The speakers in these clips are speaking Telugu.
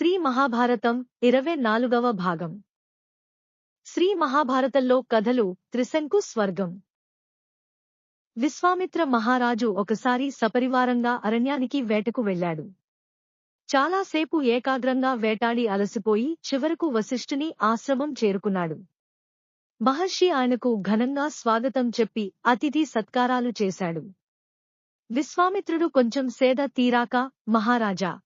శ్రీ మహాభారతం ఇరవై నాలుగవ భాగం. శ్రీ మహాభారతంలో కథలు త్రిశంకు స్వర్గం. విశ్వామిత్ర మహారాజు ఒకసారి సపరివారంగా అరణ్యానికి వేటకు వెళ్ళాడు చాలాసేపు ఏకాగ్రంగా వేటాడి అలసిపోయి చివరకు వశిష్ఠుని ఆశ్రమం చేరుకున్నాడు. మహర్షి ఆయనకు ఘనంగా స్వాగతం చెప్పి అతిథి సత్కారాలు చేశాడు. విశ్వామిత్రుడు కొంచెం సేద తీరాక మహారాజా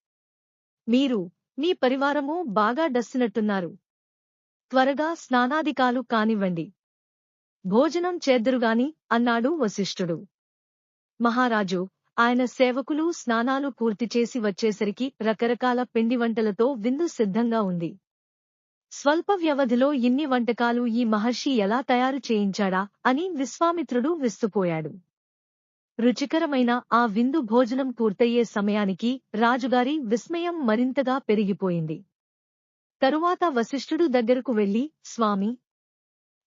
మీరు మీ పరివారము బాగా డస్సినట్టున్నారు. త్వరగా స్నానాదికాలు కానివ్వండి. భోజనం చేద్దురుగాని అన్నాడు వశిష్ఠుడు. మహారాజు ఆయన సేవకులు స్నానాలు పూర్తి చేసి వచ్చేసరికి రకరకాల పిండి వంటలతో విందు సిద్ధంగా ఉంది. స్వల్ప వ్యవధిలో ఇన్ని వంటకాలు ఈ మహర్షి ఎలా తయారు చేయించాడా అని విశ్వామిత్రుడు విస్తుపోయాడు. రుచికరమైన ఆ విందు భోజనం పూర్తయ్యే సమయానికి రాజుగారి విస్మయం మరింతగా పెరిగిపోయింది. తరువాత వశిష్ఠుడు దగ్గరకు వెళ్ళి స్వామి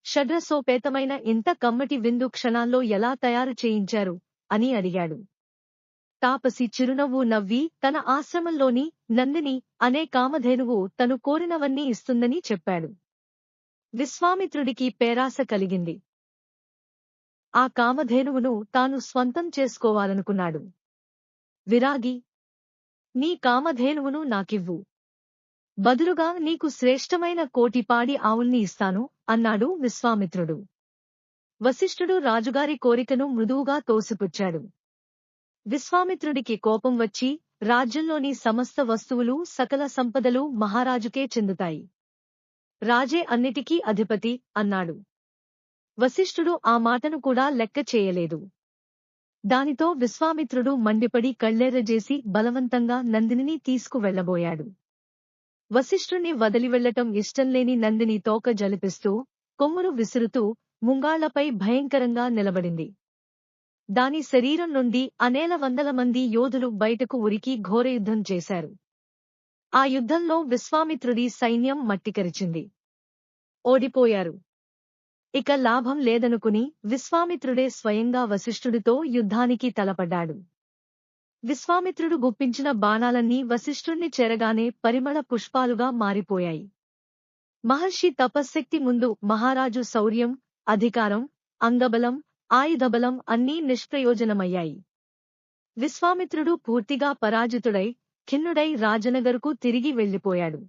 షడ్రసోపేతమైన ఇంత కమ్మటి విందు క్షణాల్లో ఎలా తయారు చేయించారు? అని అడిగాడు. తాపసి చిరునవ్వు నవ్వి తన ఆశ్రమంలోని నందిని అనే కామధేనువు తను కోరినవన్నీ ఇస్తుందని చెప్పాడు. విశ్వామిత్రుడికి పేరాస కలిగింది. ఆ కామధేనువును తాను స్వంతం చేసుకోవాలనుకున్నాడు. విరాగి నీ కామధేనువును నాకివ్వు. బదులుగా నీకు శ్రేష్టమైన కోటిపాడి ఆవుల్ని ఇస్తాను అన్నాడు విశ్వామిత్రుడు. వశిష్ఠుడు రాజుగారి కోరికను మృదువుగా తోసిపుచ్చాడు. విశ్వామిత్రుడికి కోపం వచ్చి రాజ్యంలోని సమస్త వస్తువులు సకల సంపదలు మహారాజుకే చెందుతాయి. రాజే అన్నిటికీ అధిపతి అన్నాడు. వశిష్ఠుడు ఆ మాటను కూడా లెక్క చేయలేదు. దానితో విశ్వామిత్రుడు మండిపడి కళ్ళెర్రజేసి బలవంతంగా నందినిని తీసుకువెళ్ళబోయాడు వశిష్ఠుణ్ణి వదిలివెళ్ళటం ఇష్టంలేని నందిని తోక జలిపిస్తూ కొమ్మును విసురుతూ ముంగాళ్ళపై భయంకరంగా నిలబడింది. దాని శరీరం నుండి అనేల వందల మంది యోధులు బయటకు ఉరికి ఘోరయుద్ధం చేశారు. ఆ యుద్ధంలో విశ్వామిత్రుడి సైన్యం మట్టికరిచింది. ఓడిపోయారు. ఇక లాభం లేదనుకుని విశ్వామిత్రుడే స్వయంగా వశిష్ఠుడితో యుద్ధానికి తలపడ్డాడు. విశ్వామిత్రుడు గుప్పించిన బాణాలన్నీ వశిష్ఠుణ్ణి చేరగానే పరిమళ పుష్పాలుగా మారిపోయాయి. మహర్షి తపశ్శక్తి ముందు మహారాజు శౌర్యం అధికారం అంగబలం ఆయుధబలం అన్నీ నిష్ప్రయోజనమయ్యాయి. విశ్వామిత్రుడు పూర్తిగా పరాజితుడై ఖిన్నుడై రాజనగరుకు తిరిగి వెళ్ళిపోయాడు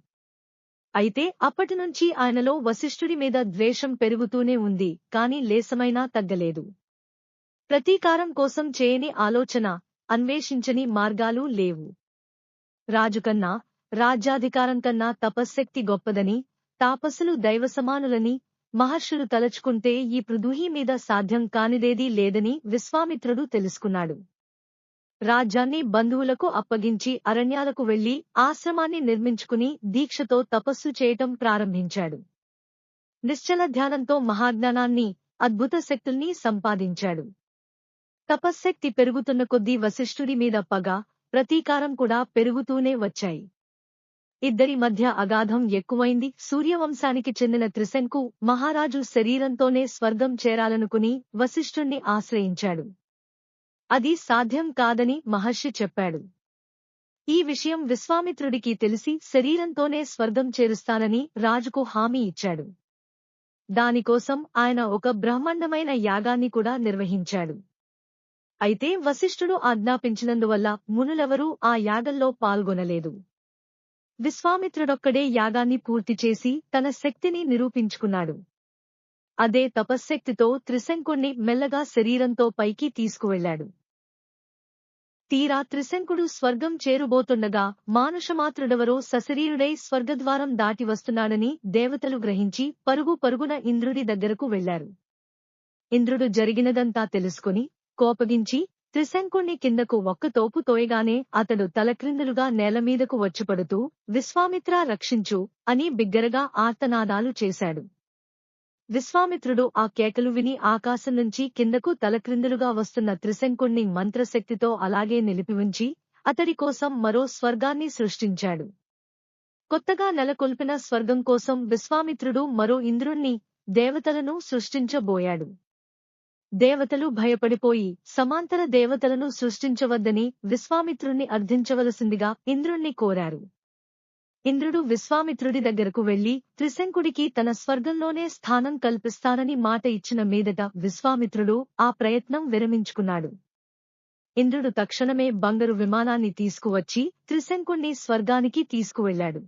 అయితే అప్పటినుంచి ఆయనలో వశిష్ఠుడి మీద ద్వేషం పెరుగుతూనే ఉంది కాని లేసమైనా తగ్గలేదు. ప్రతీకారం కోసం చేయని ఆలోచన అన్వేషించని మార్గాలు లేవు. రాజుకన్నా రాజ్యాధికారం కన్నా తపశ్శక్తి గొప్పదని తాపసులు దైవసమానులని మహర్షులు తలచుకుంటే ఈ పృథుహి మీద సాధ్యం కానిదేదీ లేదని విశ్వామిత్రుడు తెలుసుకున్నాడు. రాజ్యాన్ని బంధువులకు అప్పగించి అరణ్యాలకు వెళ్ళి ఆశ్రమాన్ని నిర్మించుకుని దీక్షతో తపస్సు చేయటం ప్రారంభించాడు. నిశ్చల ధ్యానంతో మహాజ్ఞానాన్ని అద్భుత శక్తుల్ని సంపాదించాడు. తపశ్శక్తి పెరుగుతున్న కొద్దీ వశిష్ఠుడి మీద పగ ప్రతీకారం కూడా పెరుగుతూనే వచ్చాయి. ఇద్దరి మధ్య అగాధం ఎక్కువైంది. సూర్యవంశానికి చెందిన త్రిశంకు మహారాజు శరీరంతోనే స్వర్గం చేరాలనుకుని వశిష్ఠుణ్ణి ఆశ్రయించాడు. అది సాధ్యం కాదని మహర్షి చెప్పాడు. ఈ విషయం విశ్వామిత్రుడికి తెలిసి శరీరంతోనే స్వర్గం చేరుస్తానని రాజుకు హామీ ఇచ్చాడు. దానికోసం ఆయన ఒక బ్రహ్మాండమైన యాగాన్ని కూడా నిర్వహించాడు. అయితే వశిష్ఠుడు ఆజ్ఞాపించినందువల్ల మునులెవరూ ఆ యాగంలో పాల్గొనలేదు. విశ్వామిత్రుడొక్కడే యాగాన్ని పూర్తి చేసి తన శక్తిని నిరూపించుకున్నాడు. అదే తపశ్శక్తితో త్రిశంకుణ్ణి మెల్లగా శరీరంతో పైకి తీసుకువెళ్ళాడు తీరా త్రిశంకుడు స్వర్గం చేరుబోతుండగా మానుషమాత్రుడెవరో సశరీరుడై స్వర్గద్వారం దాటి వస్తున్నాడని దేవతలు గ్రహించి పరుగు పరుగున ఇంద్రుడి దగ్గరకు వెళ్ళారు ఇంద్రుడు జరిగినదంతా తెలుసుకుని కోపగించి త్రిశంకుణ్ణి కిందకు ఒక్కతోపు తోయగానే అతడు తలక్రిందులుగా నేలమీదకు వచ్చిపడుతూ విశ్వామిత్ర రక్షించు అని బిగ్గరగా ఆర్తనాదాలు చేశాడు. విశ్వామిత్రుడు ఆ కేకలు విని ఆకాశం నుంచి కిందకు తలక్రిందులుగా వస్తున్న త్రిశంకుణ్ణి మంత్రశక్తితో అలాగే నిలిపి ఉంచి అతడి కోసం మరో స్వర్గాన్ని సృష్టించాడు. కొత్తగా నెలకొల్పిన స్వర్గం కోసం విశ్వామిత్రుడు మరో ఇంద్రుణ్ణి దేవతలను సృష్టించబోయాడు. దేవతలు భయపడిపోయి సమాంతర దేవతలను సృష్టించవద్దని విశ్వామిత్రుణ్ణి అర్థించవలసిందిగా ఇంద్రుణ్ణి కోరారు. ఇంద్రుడు విశ్వామిత్రుడి దగ్గరకు వెళ్ళి త్రిశంకుడికి తన స్వర్గంలోనే స్థానం కల్పిస్తానని మాట ఇచ్చిన మీదట విశ్వామిత్రుడు ఆ ప్రయత్నం విరమించుకున్నాడు. ఇంద్రుడు తక్షణమే బంగరు విమానాన్ని తీసుకువచ్చి త్రిశంకుణ్ణి స్వర్గానికి తీసుకువెళ్ళాడు